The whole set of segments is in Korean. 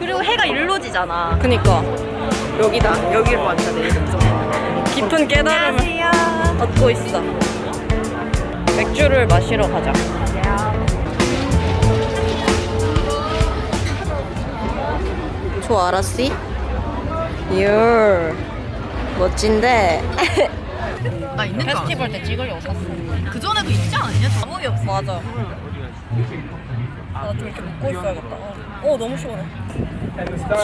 그리고 해가 일로 지잖아. 그니까 여기다 여기로 앉아 내일 깊은 깨달음을 안녕하세요. 얻고 있어 맥주를 마시러 가자 저 알았지? 열 멋진데 나 있는 거 페스티벌 때 찍으려고 샀어. 그 전에도 있지 않냐? 아무리 없어. 맞아. 나 좀 이렇게 묶고 있어야겠다. 어 너무 시원해.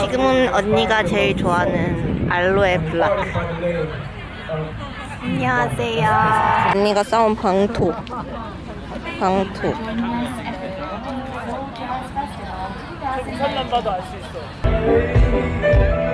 지금은 언니가 제일 좋아하는 알로에 블락. 안녕하세요. 언니가 싸운 방토. 방토. Love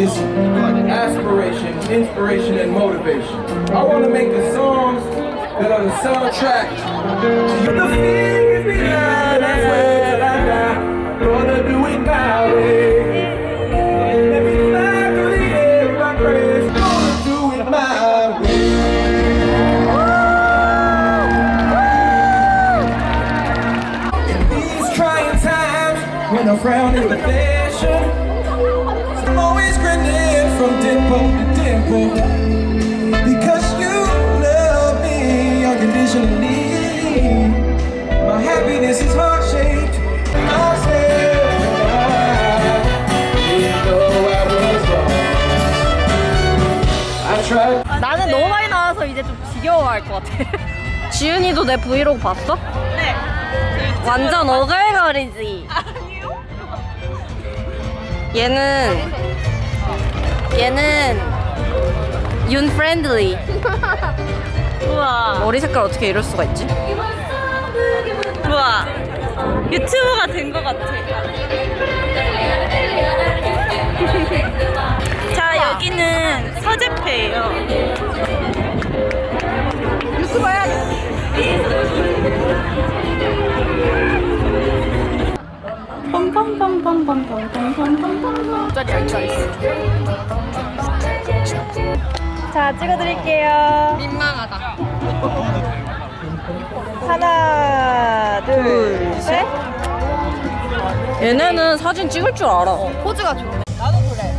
is aspiration, inspiration, and motivation, I want to make the songs that are the soundtrack to I. Gonna do it my way. Gonna do it my way. In these trying times, when a frown is the fashion, 나는 너무 많이 나와서 이제 좀 지겨워할 것 같아. 지윤이도 내 브이로그 봤어? 네. 완전 오글거리지 얘는 얘는 윤 프렌들리 우와. 머리 색깔 어떻게 이럴 수가 있지? 우와. 유튜버가 된 것 같아. 자, 여기는 서재페예요. 유튜버야. 자, 찍어드릴게요. 민망하다 하나, 둘, 셋. 얘네는 사진 찍을 줄 알아 포즈가 좋네. 나도 그래.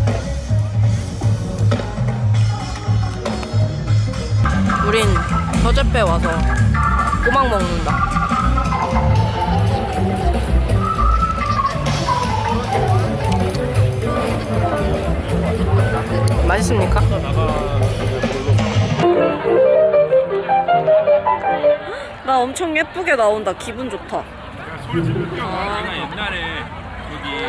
우린 저제배 와서 꼬막 먹는다 맛있습니까? 나 엄청 예쁘게 나온다. 기분 좋다. 내가 옛날에 여기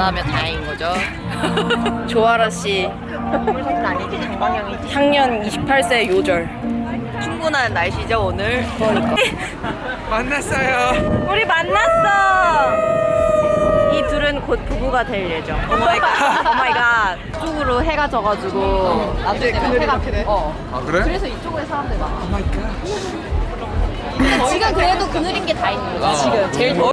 안 하면 다행인 거죠. 조아라 씨. 아니지 정방향이지. 향년 28세 요절. 충분한 날씨죠 오늘. 그러니까. 만났어요. 우리 만났어. 이 둘은 곧 부부가 될 예정. 오마이갓. 오마이갓. 쪽으로 해가 져가지고 나중에 해가 어. 아 그래? 지금 그래도 그늘인 게 다 있는 거야. 지금 제일 더.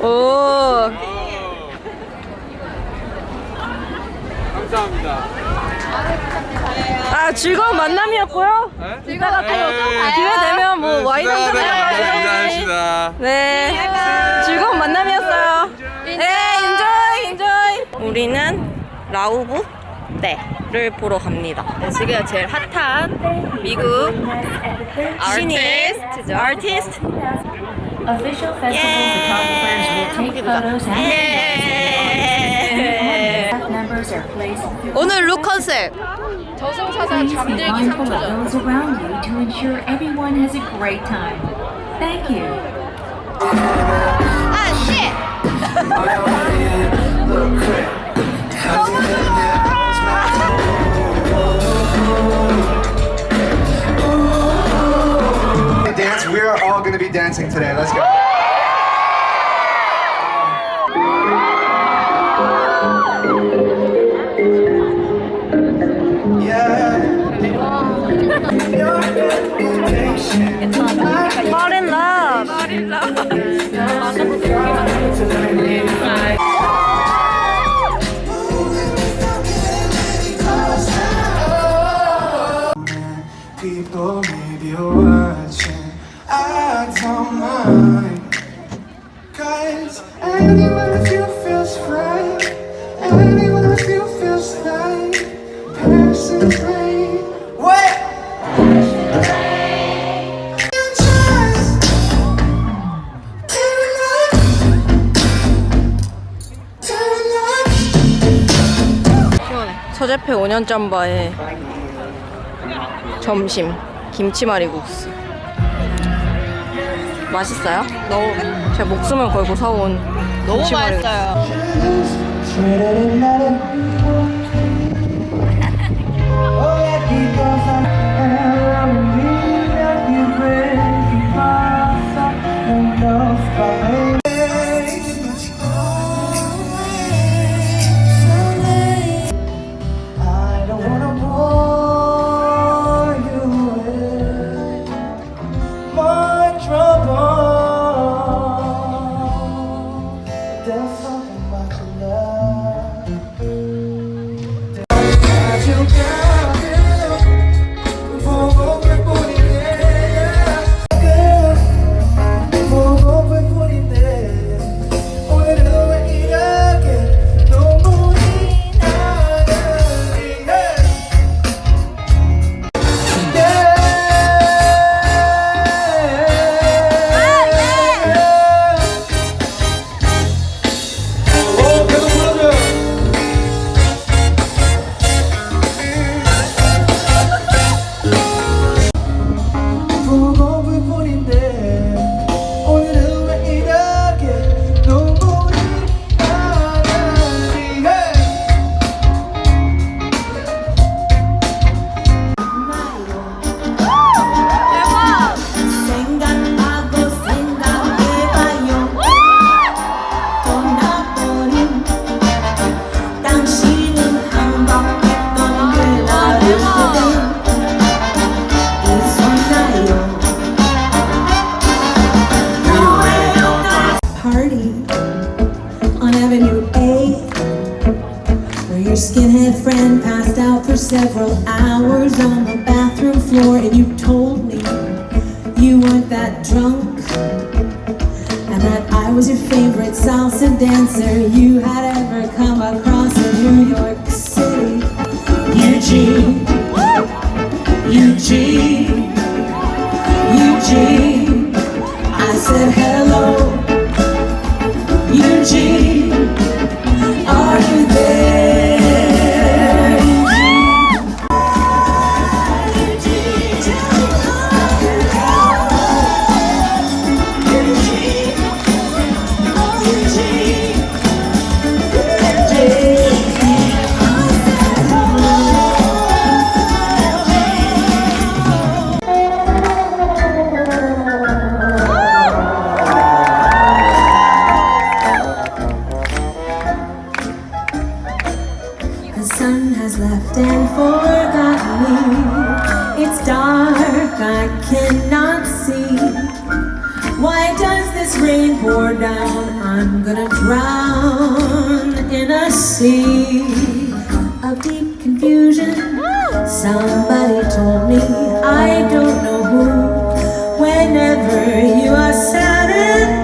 오. 감사합니다. 아 즐거운 만남이었고요. 즐거웠어요. 기회 되면 뭐 와인 한잔 해요. 감사합니다. 네. 즐거운 만남이었어요. 네, 인조이, 인조이. 우리는 라우브 때를 보러 갑니다. 네, 지금 제일 핫한 미국 신인 아티스트. Official festival photographers will take photos and 예. staff members are placed through 오늘 룩 컨셉. 저승사자 Please be 잠들기 mindful of 3초전. those around you to ensure everyone has a great time. Thank you. 아, 씨! dance. to be dancing today. Let's go. Fall in love. Fall in love. Don't mind. Cause anyone with you feels right. Anyone with you feels like passing rain. What? 서재페 5년 짬바에 점심 김치말이국수 맛있어요? 너무 제가 목숨을 걸고 사온 너무 맛있어요 I skinhead friend passed out for several hours on the bathroom floor, and you told me you weren't that drunk, and that I was your favorite salsa dancer you had ever come across in New York City. Eugene, Eugene, Eugene. you're down, I'm gonna drown in a sea of deep confusion. Somebody told me, I don't know who, whenever you are sad